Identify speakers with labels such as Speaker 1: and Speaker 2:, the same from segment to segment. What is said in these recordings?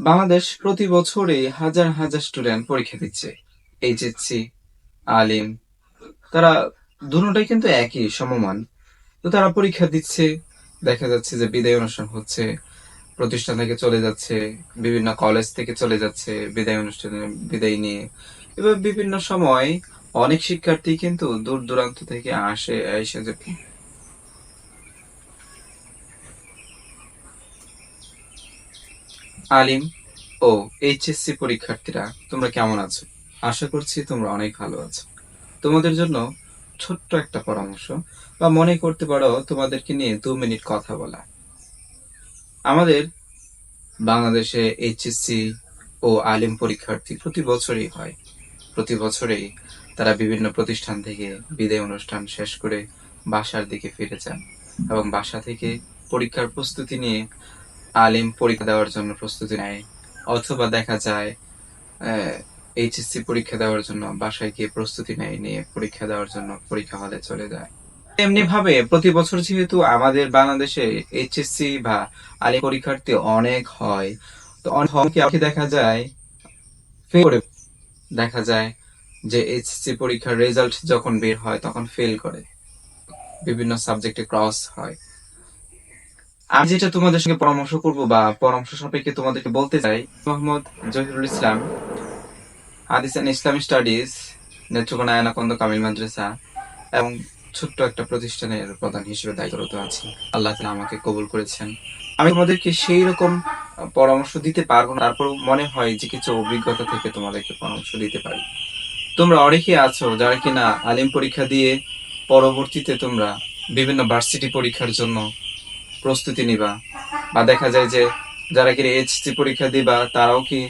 Speaker 1: বাংলাদেশ প্রতি বছরে হাজার হাজার স্টুডেন্ট পরীক্ষা দিচ্ছে এইচএসসি আলিম। তারা দুটোটাই কিন্তু একই সমমান। তো তারা পরীক্ষা দিচ্ছে, দেখা যাচ্ছে যে বিদায় অনুষ্ঠান হচ্ছে, প্রতিষ্ঠান থেকে চলে যাচ্ছে, বিভিন্ন কলেজ থেকে চলে যাচ্ছে বিদায় অনুষ্ঠানে, বিদায় নিয়ে। এবার বিভিন্ন সময় অনেক শিক্ষার্থী কিন্তু দূর দূরান্ত থেকে আসে, এসে যে আলিম ও এইচএসসি পরীক্ষার্থীরা, তোমরা কেমন আছো? আশা করছি তোমরা অনেক ভালো আছো। তোমাদের জন্য ছোট্ট একটা পরামর্শ বা মনে করতে পারো তোমাদেরকে নিয়ে দু মিনিট কথা বলা। আমাদের বাংলাদেশে এইচএসসি ও আলিম পরীক্ষার্থী প্রতি বছরই হয়। প্রতি বছরেই তারা বিভিন্ন প্রতিষ্ঠান থেকে বিদায় অনুষ্ঠান শেষ করে বাসার দিকে ফিরে যান এবং বাসা থেকে পরীক্ষার প্রস্তুতি নিয়ে আলিম পরীক্ষা দেওয়ার জন্য প্রস্তুতি নেয়। অথবা দেখা যায় এইচএসসি পরীক্ষা দেওয়ার জন্য বাসায় গিয়ে প্রস্তুতি নেয়, নিয়ে পরীক্ষা দেওয়ার জন্য পরীক্ষা হলে চলে যায়। এমনি ভাবে প্রতি বছর যেহেতু আমাদের বাংলাদেশে এইচএসসি বা আলিম পরীক্ষার্থী অনেক হয়, তো অনেক দেখা যায় করে দেখা যায় যে এইচএসসি পরীক্ষার রেজাল্ট যখন বের হয় তখন ফেল করে। বিভিন্ন সাবজেক্টে ক্রস হয়। আমি যেটা তোমাদের সঙ্গে পরামর্শ করব বা পরামর্শ সাপেক্ষে তোমাদেরকে বলতে চাই, মোহাম্মদ জহিরুল ইসলাম, হাদিস অ্যান্ড ইসলামী স্টাডিজ নেত্রকোনা আয়নাকন্দ কামিল মাদ্রাসা, এবং ছোট্ট একটা প্রতিষ্ঠানের প্রধান হিসেবে দায়িত্বরত আছি। আল্লাহ তাআলা আমাকে কবুল করেছেন। আমি তোমাদেরকে সেই রকম পরামর্শ দিতে পারব না, তারপর মনে হয় যে কিছু অভিজ্ঞতা থেকে তোমাদেরকে পরামর্শ দিতে পারি। তোমরা অনেকে আছো যারা কিনা আলিম পরীক্ষা দিয়ে পরবর্তীতে তোমরা বিভিন্ন ভার্সিটি পরীক্ষার জন্য প্রস্তুতি নিবা। বা দেখা যায় যে যারা কিনা এইচসি পরীক্ষা দিবা, তারাও কি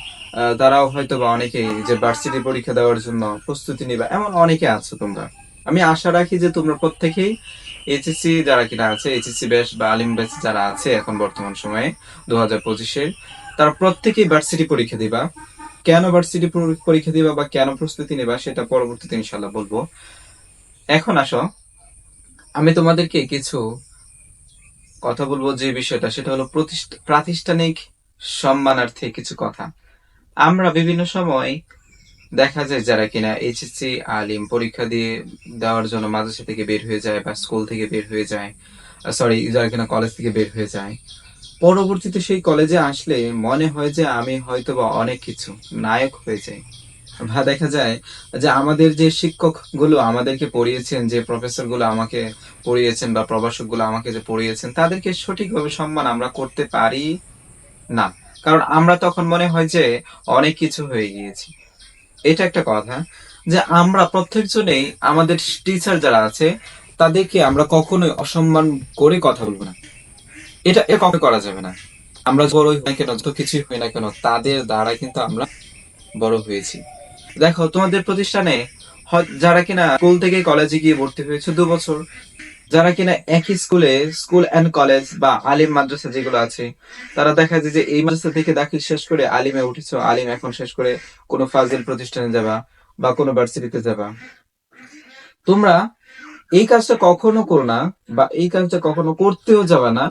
Speaker 1: তারাও হয়তো বা অনেকেই যে ভার্সিটি পরীক্ষা দেওয়ার জন্য প্রস্তুতি নিবা, এমন অনেকে আছো তোমরা। আমি আশা রাখি যে তোমরা প্রত্যেকেই এইচএসসি যারা কিনা আছে এইচএসসি ব্যাচ বা আলিম ব্যাচ যারা আছে এখন বর্তমান সময়ে দু হাজার পঁচিশের, তারা প্রত্যেকেই ভার্সিটি পরীক্ষা দিবা। কেন ভার্সিটি পরীক্ষা দিবা বা কেন প্রস্তুতি নেবা, সেটা পরবর্তীতে ইনশাল্লাহ বলব। এখন আসো। আমি তোমাদেরকে কিছু কথা বলব যে বিষয়টা, সেটা হলো প্রতিষ্ঠ- প্রাতিষ্ঠানিক সম্মানার্থে কিছু কথা। আমরা বিভিন্ন সময় দেখা যায় যারা কিনা এইচএসসি আলিম পরীক্ষা দিয়ে দেওয়ার জন্য মাদ্রাসা থেকে বের হয়ে যায় বা স্কুল থেকে বের হয়ে যায় সরি যারা কিনা কলেজ থেকে বের হয়ে যায়। পরবর্তীতে সেই কলেজে আসলে মনে হয় যে আমি হয়তো বা অনেক কিছু, নায়ক হয়ে যাই। বা দেখা যায় যে আমাদের যে শিক্ষকগুলো আমাদেরকে পড়িয়েছেন, যে প্রফেসরগুলো আমাকে পড়িয়েছেন বা প্রভাষকগুলো আমাকে যে পড়িয়েছেন, তাদেরকে সঠিকভাবে সম্মান আমরা করতে পারি না। কারণ আমরা তখন মনে হয় যে অনেক কিছু হয়ে গিয়েছি। এটা একটা কথা যে আমরা প্রত্যেকজনেই আমাদের টিচার যারা আছে, তাদেরকে আমরা কখনোই অসম্মান করে কথা বলব না। এটা এ কখনো করা যাবে না। আমরা বড় হই না কেন, যত কিছুই হই না কেন, তাদের দ্বারা কিন্তু আমরা বড় হয়েছি। দেখো, তোমাদের প্রতিষ্ঠানে যারা কিনা স্কুল থেকে কলেজে গিয়ে ভর্তি হয়েছে দু বছর, যারা কিনা একই স্কুলে, স্কুল এন্ড কলেজ বা আলিম মাদ্রাসা যেগুলো আছে, তারা দেখা যায় যে এই মাদ্রাসা থেকে দাখিল শেষ করে আলিমে উঠেছো, আলিম এখন শেষ করে কোনো ফাজিল প্রতিষ্ঠানে যাবা বা কোনো ভার্সিটিতে যাবা। তোমরা এই কাজটা কখনো করো না বা এই কাজটা কখনো করতেও যাবে না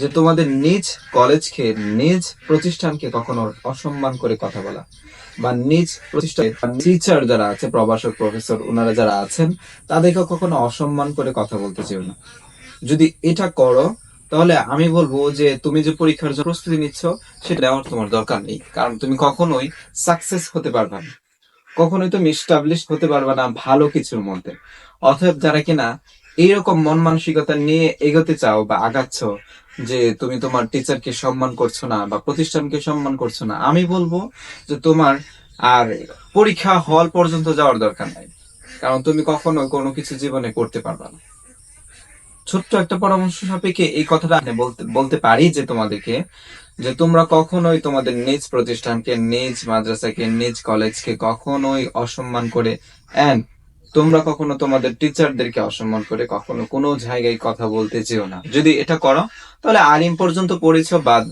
Speaker 1: যে তোমাদের নিজ কলেজকে নিজ প্রতিষ্ঠানকে কখনো অসম্মান করে কথা বলা। বা নিজ প্রতিষ্ঠানের টিচার যারা আছে, প্রভাষক প্রফেসর ওনারা যারা আছেন তাদেরকে কখনো অসম্মান করে কথা বলতে চেও না। যদি এটা করো, তাহলে আমি বলব যে তুমি যে পরীক্ষার জন্য প্রস্তুতি নিচ্ছ, সেটা নেওয়ার তোমার দরকার নেই। কারণ তুমি কখনোই সাকসেস হতে পারবে না। কখনোই তুমি স্টাবলিশ হতে পারবে না ভালো কিছুর মধ্যে। অতএব যারা কিনা এইরকম মন মানসিকতা নিয়ে এগোতে চাও বা আগাচ্ছ যে তুমি তোমার টিচারকে সম্মান করছ না বা প্রতিষ্ঠানকে সম্মান করছ না, আমি বলব যে তোমার আর পরীক্ষা হল পর্যন্ত যাওয়ার দরকার নাই। কারণ তুমি কখনো কোনো কিছু জীবনে করতে পারবে না। ছোট্ট একটা পরামর্শ সাপেক্ষে এই কথাটা বলতে বলতে পারি যে তোমাদেরকে, যে তোমরা কখনোই তোমাদের নিজ প্রতিষ্ঠানকে, নিজ মাদ্রাসাকে, নিজ কলেজকে কখনোই অসম্মান করে এন্ড তোমরা কখনো তোমাদের টিচারদেরকে অসম্মান করে কখনো কোনো জায়গায় কথা বলতে যেও না। যদি এটা করো, তাহলে আলিম পর্যন্ত পড়েছো বা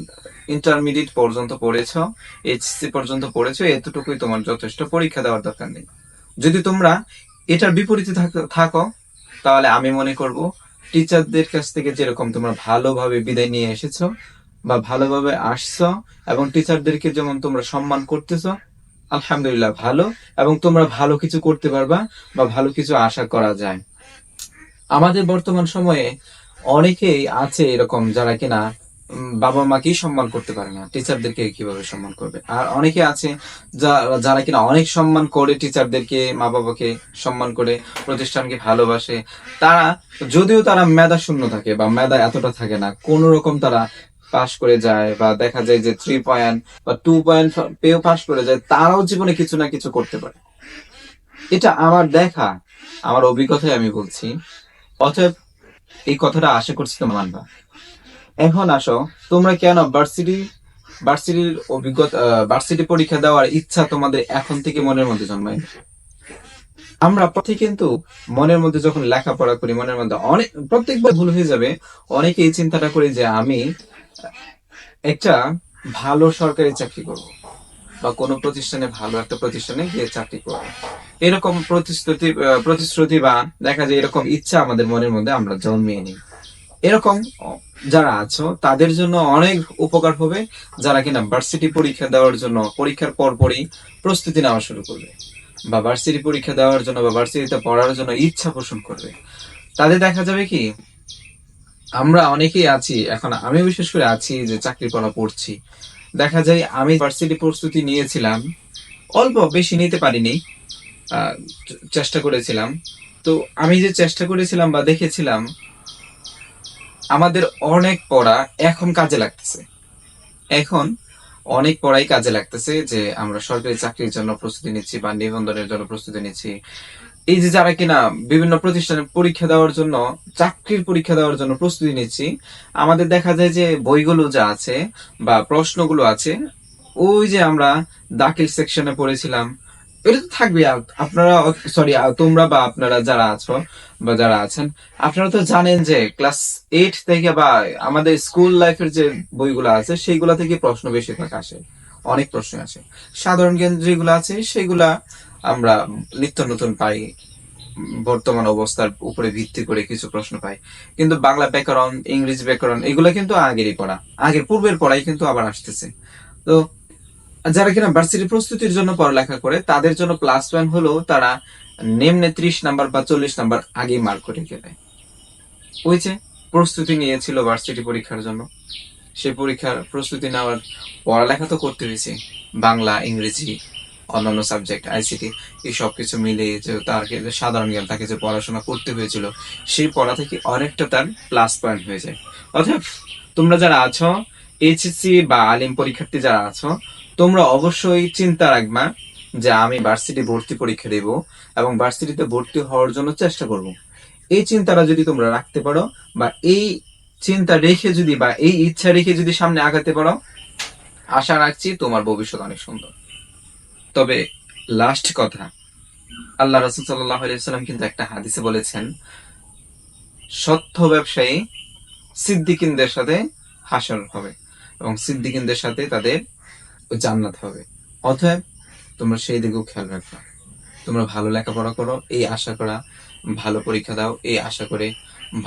Speaker 1: ইন্টারমিডিয়েট পর্যন্ত পড়েছো এইচসি পর্যন্ত পড়েছ, এতটুকুই তোমার যথেষ্ট পরীক্ষা দেওয়ার দরকার নেই। যদি তোমরা এটার বিপরীতে থাক- থাকো, তাহলে আমি মনে করব টিচারদের কাছ থেকে যেরকম তোমরা ভালোভাবে বিদায় নিয়ে এসেছ বা ভালোভাবে আসছো এবং টিচারদেরকে যেমন তোমরা সম্মান করতেছো আলহামদুলিল্লাহ, ভালো। এবং তোমরা ভালো কিছু করতে পারবা বা ভালো কিছু আশা করা যায়। আমাদের বর্তমান সময়ে অনেকেই আছে এরকম যারা কিনা বাবা মাকেই সম্মান করতে পারে না। টিচারদেরকে কীভাবে সম্মান করবে? আর অনেকে আছে যারা কিনা অনেক সম্মান করে টিচারদেরকে মা বাবাকে সম্মান করে, প্রতিষ্ঠানকে ভালোবাসে। তারা, যদিও তারা মেধা শূন্য থাকে বা মেধা এতটা থাকে না, কোন রকম তারা পাশ করে যায় বা দেখা যায় যে থ্রি পয়েন্ট বা টু পয়েন্ট পেয়েও পাশ করে যায়, তারাও জীবনে কিছু না কিছু করতে পারে। এটা আমার দেখা, আমার অভিজ্ঞতায় আমি বলছি। অতএব এই কথাটা আশা করছি তোমরা মানবা। এখন আসো, তোমরা কেন ভার্সিটি ভার্সিটির অভিজ্ঞতা ভার্সিটি পরীক্ষা দেওয়ার ইচ্ছা তোমাদের এখন থেকে মনের মধ্যে জন্মায়? আমরা প্রত্যেক কিন্তু মনের মধ্যে যখন লেখাপড়া করি, মনের মধ্যে অনেক, প্রত্যেকবার ভুল হয়ে যাবে, অনেকে এই চিন্তাটা করি যে আমি একটা ভালো সরকারি চাকরি করব। বা কোনো প্রতিষ্ঠানে ভালো একটা প্রতিষ্ঠানে গিয়ে চাকরি করব। এরকম প্রতিশ্রুতি প্রতিশ্রুতি বা দেখা যায় এরকম ইচ্ছা আমাদের মনের মধ্যে আমরা জন্মিয়ে নিই। এরকম যারা আছো, তাদের জন্য অনেক উপকার হবে যারা কিনা ভার্সিটি পরীক্ষা দেওয়ার জন্য, পরীক্ষার পরপরই প্রস্তুতি নেওয়া শুরু করবে। বা ভার্সিটি পরীক্ষা দেওয়ার জন্য বা ভার্সিটিতে পড়ার জন্য ইচ্ছা পোষণ করবে। তাদের দেখা যাবে কি আমরা অনেকেই আছি, এখন আমি বিশেষ করে আছি যে চাকরি পড়া পড়ছি। দেখা যায় আমি ভার্সিটি প্রস্তুতি নিয়েছিলাম, অল্প বেশি নিতে পারিনি চেষ্টা করেছিলাম। তো আমি যে চেষ্টা করেছিলাম বা দেখেছিলাম, আমাদের অনেক পড়া এখন কাজে লাগতেছে। এখন অনেক পড়াই কাজে লাগতেছে যে আমরা সরকারি চাকরির জন্য প্রস্তুতি নিচ্ছি বা নিবন্ধনের জন্য প্রস্তুতি নিচ্ছি। এই যে যারা কিনা বিভিন্ন প্রতিষ্ঠানে পরীক্ষা দেওয়ার জন্য, চাকরির পরীক্ষা দেওয়ার জন্য প্রস্তুতি নিচ্ছি, আমাদের দেখা যায় যে বইগুলো যা আছে বা প্রশ্নগুলো আছে, ওই যে আমরা দাখিল সেকশনে পড়েছিলাম, এটা তো থাকবে আপনারা সরি তোমরা বা আপনারা যারা আছো বা যারা আছেন, আপনারা তো জানেন যে ক্লাস এইট থেকে বা আমাদের স্কুল লাইফের যে বইগুলো আছে, সেইগুলা থেকে প্রশ্ন বেশিরভাগ আসে, অনেক প্রশ্ন আসে। সাধারণ জ্ঞান যেগুলো আছে, সেগুলা আমরা নিত্য নতুন পাই, বর্তমান অবস্থার উপরে ভিত্তি করে কিছু প্রশ্ন পাই। কিন্তু বাংলা ব্যাকরণ, ইংরেজি ব্যাকরণ, এগুলো কিন্তু আগেরই পড়া। আগের পূর্বের পড়াই কিন্তু আবার আসতেছে। তো যারা কিনা ভার্সিটি প্রস্তুতির জন্য পড়ালেখা করে, তাদের জন্য প্লাস ওয়ান হলেও তারা নিম্নে ত্রিশ নাম্বার বা চল্লিশ নাম্বার আগেই মার্ক করে গেলে। ওই যে প্রস্তুতি নিয়েছিল ভার্সিটি পরীক্ষার জন্য। সেই পরীক্ষার প্রস্তুতি নেওয়ার পড়ালেখা তো করতে হয়েছে। বাংলা, ইংরেজি অন্যান্য সাবজেক্ট আইসিটি এই সব কিছু মিলিয়ে যে তার যে সাধারণ জ্ঞান, তাকে যে পড়াশোনা করতে হয়েছিল, সেই পড়া থেকে অনেকটা তার প্লাস পয়েন্ট হয়ে যায়। অর্থাৎ তোমরা যারা আছো এইচএসসি বা আলিম পরীক্ষার্থী যারা আছো, তোমরা অবশ্যই চিন্তা রাখবা যে আমি ভার্সিটি ভর্তি পরীক্ষা দেব এবং ভার্সিটিতে ভর্তি হওয়ার জন্য চেষ্টা করব। এই চিন্তাটা যদি তোমরা রাখতে পারো বা এই চিন্তা রেখে যদি বা এই ইচ্ছা রেখে যদি সামনে আগাতে পারো, আশা রাখছি তোমার ভবিষ্যৎ অনেক সুন্দর। তবে লাস্ট কথা, আল্লাহ রসুল সাল্লাহ সাল্লাম কিন্তু একটা হাদিসে বলেছেন, সত্য ব্যবসায়ী সিদ্দিকিনদের সাথে হাসর হবে এবং সিদ্দিকিনদের সাথে তাদের জান্নাত হবে। অতএব তোমরা সেই দিকেও খেয়াল রাখবা তোমরা ভালো লেখাপড়া করো, এই আশা করা, ভালো পরীক্ষা দাও, এই আশা করে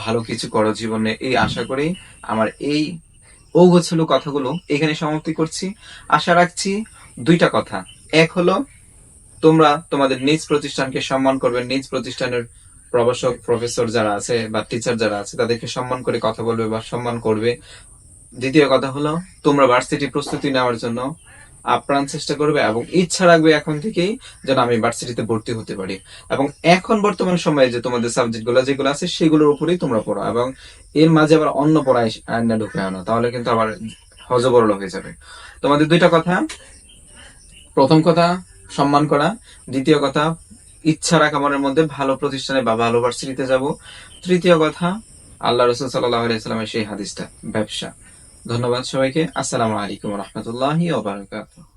Speaker 1: ভালো কিছু করো জীবনে, এই আশা করেই আমার এই ওগোছালো কথাগুলো এখানে সমাপ্তি করছি। আশা রাখছি দুইটা কথা। এক হলো, তোমরা তোমাদের নিজ প্রতিষ্ঠানকে সম্মান করবে। নিজ প্রতিষ্ঠানের প্রভাষক, প্রফেসর যারা আছে বা টিচার যারা আছে, তাদেরকে সম্মান করে কথা বলবে বা সম্মান করবে। দ্বিতীয় কথা হলো, তোমরা ভার্সিটি প্রস্তুতি নেওয়ার জন্য আপ্রাণ চেষ্টা করবে এবং ইচ্ছা রাখবে এখন থেকেই যেন আমি ভার্সিটিতে ভর্তি হতে পারি। এবং এখন বর্তমান সময়ে যে তোমাদের সাবজেক্টগুলো, যেগুলো আছে, সেগুলোর উপরেই তোমরা পড়ো এবং এর মাঝে আবার অন্য পড়ায় আন্না ঢুকে আনো, তাহলে কিন্তু আবার হজবরল হয়ে যাবে। তোমাদের দুইটা কথা। প্রথম কথা, সম্মান করা। দ্বিতীয় কথা, ইচ্ছা রাখা মনের মধ্যে ভালো প্রতিষ্ঠানে বা ভালো ভার্সিটিতে যাব। তৃতীয় কথা, আল্লাহ রসুল সাল্লাহ সেই হাদিসটা, ব্যবসা। ধন্যবাদ সবাইকে। আসসালামু আলাইকুম রহমতুল্লাহ ওবরাকাতুহ